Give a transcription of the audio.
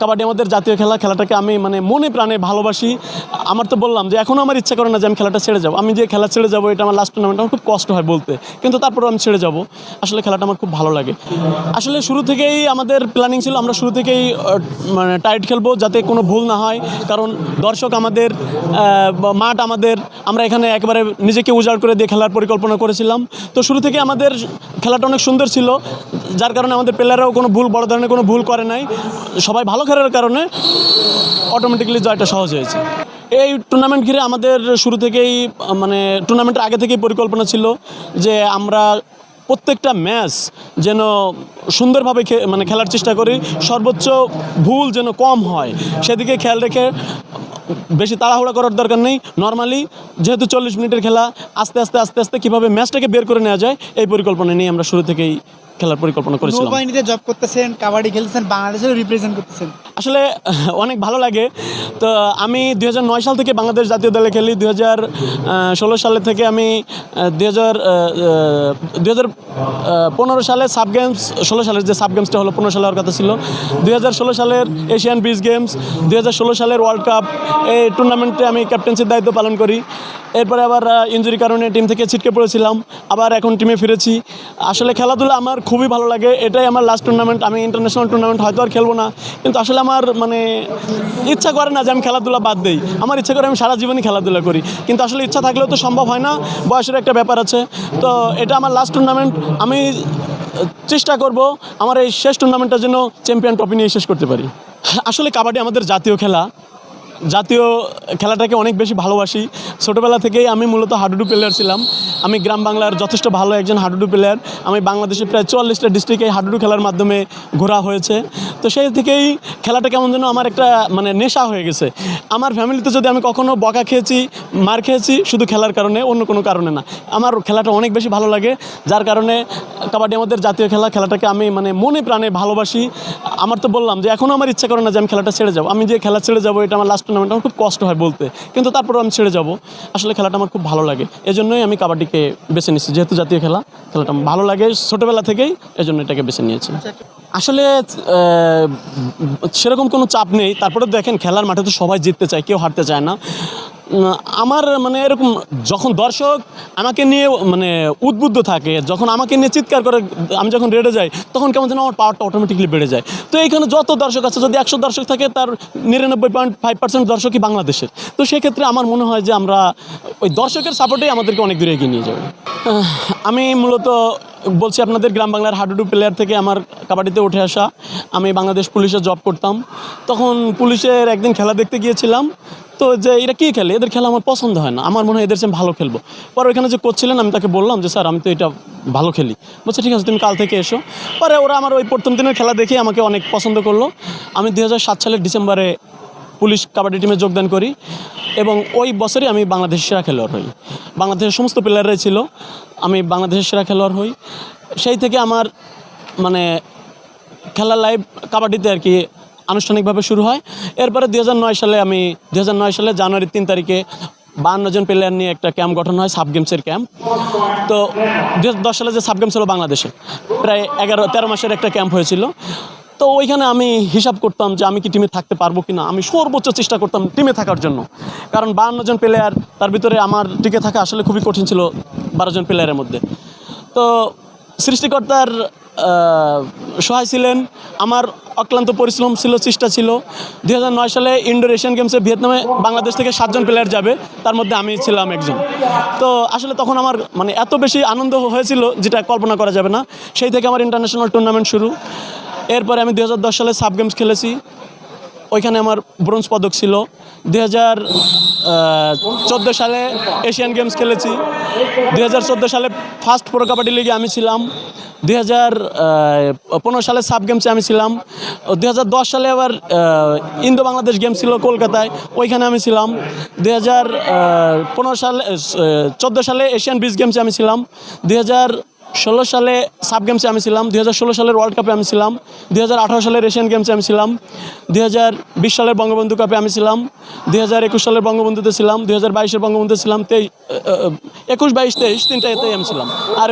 কাবাডি আমাদের জাতীয় খেলা, খেলাটাকে আমি মানে মনে প্রাণে ভালোবাসি। আমার তো বললাম যে এখনও আমার ইচ্ছা করে না যে আমি খেলাটা ছেড়ে যাব। আমি যে খেলা ছেড়ে যাব, এটা আমার লাস্ট টুর্নামেন্ট আমার খুব কষ্ট হয় বলতে। কিন্তু তারপরে আমি ছেড়ে যাব। আসলে খেলাটা আমার খুব ভালো লাগে। আসলে শুরু থেকেই আমাদের প্ল্যানিং ছিল, আমরা শুরু থেকেই মানে টাইট খেলব যাতে কোনো ভুল না হয়। কারণ দর্শক আমাদের মাঠ আমাদের, আমরা এখানে একেবারে নিজেকে উজাড় করে দিয়ে খেলার পরিকল্পনা করেছিলাম। তো শুরু থেকে আমাদের খেলাটা অনেক সুন্দর ছিল। যার কারণে আমাদের প্লেয়াররাও কোনো ভুল, বড় ধরনের কোনো ভুল করে নাই। সবাই ভালো খেলার কারণে অটোমেটিক্যালি জয়টা সহজ হয়েছে। এই টুর্নামেন্ট ঘিরে আমাদের শুরু থেকেই মানে টুর্নামেন্টের আগে থেকেই পরিকল্পনা ছিল যে আমরা প্রত্যেকটা ম্যাচ যেন সুন্দরভাবে মানে খেলার চেষ্টা করি, সর্বোচ্চ ভুল যেন কম হয়। সেদিকে খেয়াল রেখে বেশি তাড়াহুড়া করার দরকার নেই। নর্মালি যেহেতু চল্লিশ মিনিটের খেলা, আস্তে আস্তে আস্তে আস্তে কীভাবে ম্যাচটাকে বের করে নেওয়া যায়, এই পরিকল্পনা নিয়ে আমরা শুরু থেকেই খেলার পরিকল্পনা করেছিলাম। নৌবাহিনীতে জব করতেছেন কাবাডি খেলতেছেন বাংলাদেশেও রিপ্রেজেন্ট করতেছেন। আসলে অনেক ভালো লাগে। তো আমি দুই হাজার নয় সাল থেকে বাংলাদেশ জাতীয় দলে খেলি। দুই ষোলো সালে থেকে আমি দুই হাজার দুই হাজার পনেরো সালে সাব গেমস ষোলো সালের যে সাব গেমসটা হলো পনেরো সালে হওয়ার কথা ছিল। দুই ষোলো সালের এশিয়ান বিচ গেমস দুই ষোলো সালের ওয়ার্ল্ড কাপ এই টুর্নামেন্টে আমি ক্যাপ্টেন্সির দায়িত্ব পালন করি। এরপরে আবার ইঞ্জুরি কারণে টিম থেকে ছিটকে পড়েছিলাম। আবার এখন টিমে ফিরেছি। আসলে খেলাধুলা আমার খুবই ভালো লাগে। এটাই আমার লাস্ট টুর্নামেন্ট আমি ইন্টারন্যাশনাল টুর্নামেন্ট হয়তো আর খেলব না। কিন্তু আসলে আমার মানে ইচ্ছা করে না যে আমি খেলাধুলা বাদ দিই। আমার ইচ্ছা করে আমি সারা জীবনই খেলাধুলা করি। কিন্তু আসলে ইচ্ছা থাকলেও তো সম্ভব হয় না। বয়সের একটা ব্যাপার আছে। তো এটা আমার লাস্ট টুর্নামেন্ট আমি চেষ্টা করব আমার এই শেষ টুর্নামেন্টটা জন্য চ্যাম্পিয়ন ট্রফি নিয়ে শেষ করতে পারি। আসলে কাবাডি আমাদের জাতীয় খেলা। জাতীয় খেলাটাকে অনেক বেশি ভালোবাসি। ছোটোবেলা থেকেই আমি মূলত হাডুডু প্লেয়ার ছিলাম। আমি গ্রাম বাংলার যথেষ্ট ভালো একজন হাডুডু প্লেয়ার আমি বাংলাদেশে প্রায় চুয়াল্লিশটা ডিস্ট্রিক্টে হাডুডু খেলার মাধ্যমে ঘোরা হয়েছে। তো সেই থেকেই খেলাটা কেমন যেন আমার একটা মানে নেশা হয়ে গেছে। আমার ফ্যামিলিতে যদি আমি কখনো বকা খেয়েছি, মার খেয়েছি, শুধু খেলার কারণে, অন্য কোনো কারণে না। আমার খেলাটা অনেক বেশি ভালো লাগে। যার কারণে কাবাডি আমাদের জাতীয় খেলা, খেলাটাকে আমি মানে মনে প্রাণে ভালোবাসি। আমার তো বললাম যে এখনও আমার ইচ্ছা করে না যে আমি খেলাটা ছেড়ে যাব। আমি যে খেলা ছেড়ে যাব, এটা আমার লাস্ট টুর্নামেন্ট আমার খুব কষ্ট হয় বলতে। কিন্তু তারপর আমি ছেড়ে যাব। আসলে খেলাটা আমার খুব ভালো লাগে। এজন্যই আমি কাবাডিকে বেছে নিয়েছি। যেহেতু জাতীয় খেলা, খেলাটা ভালো লাগে। ছোটোবেলা থেকেই এজন্য এটাকে বেছে নিয়েছি। আসলে সেরকম কোনো চাপ নেই। তারপরে দেখেন, খেলার মাঠে তো সবাই জিততে চায়, কেউ হারতে চায় না। আমার মানে এরকম যখন দর্শক আমাকে নিয়ে মানে উদ্বুদ্ধ থাকে, যখন আমাকে নিয়ে চিৎকার করে, আমি যখন রেডে যাই, তখন কেমন যেন আমার পাওয়ারটা অটোমেটিকলি বেড়ে যায়। তো এইখানে যত দর্শক আছে, যদি একশো দর্শক থাকে, তার নিরানব্বই পয়েন্ট ফাইভ পার্সেন্ট দর্শকই বাংলাদেশের। তো সেক্ষেত্রে আমার মনে হয় যে আমরা ওই দর্শকের সাপোর্টেই আমাদেরকে অনেক দূরে এগিয়ে নিয়ে যাবে। আমি মূলত বলছি আপনাদের গ্রাম বাংলার হাডুডু প্লেয়ার থেকে আমার কাবাডিতে উঠে আসা। আমি বাংলাদেশ পুলিশে জব করতাম। তখন পুলিশের একদিন খেলা দেখতে গিয়েছিলাম। তো যে এরা কী খেলে? এদের খেলা আমার পছন্দ হয় না। আমার মনে হয় এদের চেয়ে ভালো খেলব। পরে ওইখানে যে কোচ ছিলেন, আমি তাকে বললাম যে, স্যার, আমি তো এটা ভালো খেলি। বলছে, ঠিক আছে, তুমি কাল থেকে এসো। পরে ওরা আমার ওই প্রথম দিনের খেলা দেখে আমাকে অনেক পছন্দ করল। আমি দু হাজার সাত সালের ডিসেম্বরে পুলিশ কাবাডি টিমে যোগদান করি এবং ওই বছরই আমি বাংলাদেশের সেরা খেলোয়াড় হই। বাংলাদেশের সমস্ত প্লেয়াররাই ছিল। আমি বাংলাদেশের সেরা খেলোয়াড় হই। সেই থেকে আমার মানে খেলার লাইভ কাবাডিতে আর কি আনুষ্ঠানিকভাবে শুরু হয়। এরপরে দু হাজার নয় সালে আমি দু হাজার নয় সালে জানুয়ারির তিন তারিখে বান্ন জন প্লেয়ার নিয়ে একটা ক্যাম্প গঠন হয়, সাব গেমসের ক্যাম্প। তো দু দশ সালে যে সাব গেমস হলো বাংলাদেশে, প্রায় এগারো, তেরো মাসের একটা ক্যাম্প হয়েছিল। তো ওইখানে আমি হিসাব করতাম যে আমি কি টিমে থাকতে পারব কি না আমি সর্বোচ্চ চেষ্টা করতাম টিমে থাকার জন্য। কারণ বাহান্ন জন প্লেয়ার তার ভিতরে আমার টিকে থাকা আসলে খুবই কঠিন ছিল বারো জন প্লেয়ারের মধ্যে। তো সৃষ্টিকর্তার সহায় ছিলেন। আমার অক্লান্ত পরিশ্রম ছিল, চেষ্টা ছিল। দু হাজার নয় সালে ইন্ডোর এশিয়ান গেমসে ভিয়েতনামে বাংলাদেশ থেকে সাতজন প্লেয়ার যাবে। তার মধ্যে আমি ছিলাম একজন। তো আসলে তখন আমার মানে এত বেশি আনন্দ হয়েছিল যেটা কল্পনা করা যাবে না। সেই থেকে আমার ইন্টারন্যাশনাল টুর্নামেন্ট শুরু। এরপরে আমি দু হাজার দশ সালে সাব গেমস খেলেছি। ওইখানে আমার ব্রোঞ্জ পদক ছিল। দুই হাজার চোদ্দ সালে এশিয়ান গেমস খেলেছি। দুই হাজার চোদ্দ সালে ফার্স্ট প্রো কাবাডি লিগে আমি ছিলাম। দুই হাজার পনেরো সালে সাব গেমসে আমি ছিলাম। দুই হাজার দশ সালে আবার ইন্দো বাংলাদেশ গেমস ছিল কলকাতায়, ওইখানে আমি ছিলাম। দুই হাজার পনেরো সালে চোদ্দ সালে এশিয়ান বিচ গেমসে আমি ছিলাম। দুই হাজার ষোলো সালে সাব গেমসে আমি ছিলাম, দুই হাজার ষোলো সালের ওয়ার্ল্ড কাপে আমি ছিলাম, দুই হাজার আঠারো সালের এশিয়ান গেমসে আমি ছিলাম, দুই হাজার বিশ সালের বঙ্গবন্ধু কাপে আমি ছিলাম, দুই হাজার একুশ সালের বঙ্গবন্ধুতে ছিলাম, দুই হাজার বাইশের বঙ্গবন্ধুতে ছিলাম, তেইশ, একুশ, বাইশ, তেইশ তিনটা এতেই আমি ছিলাম। আর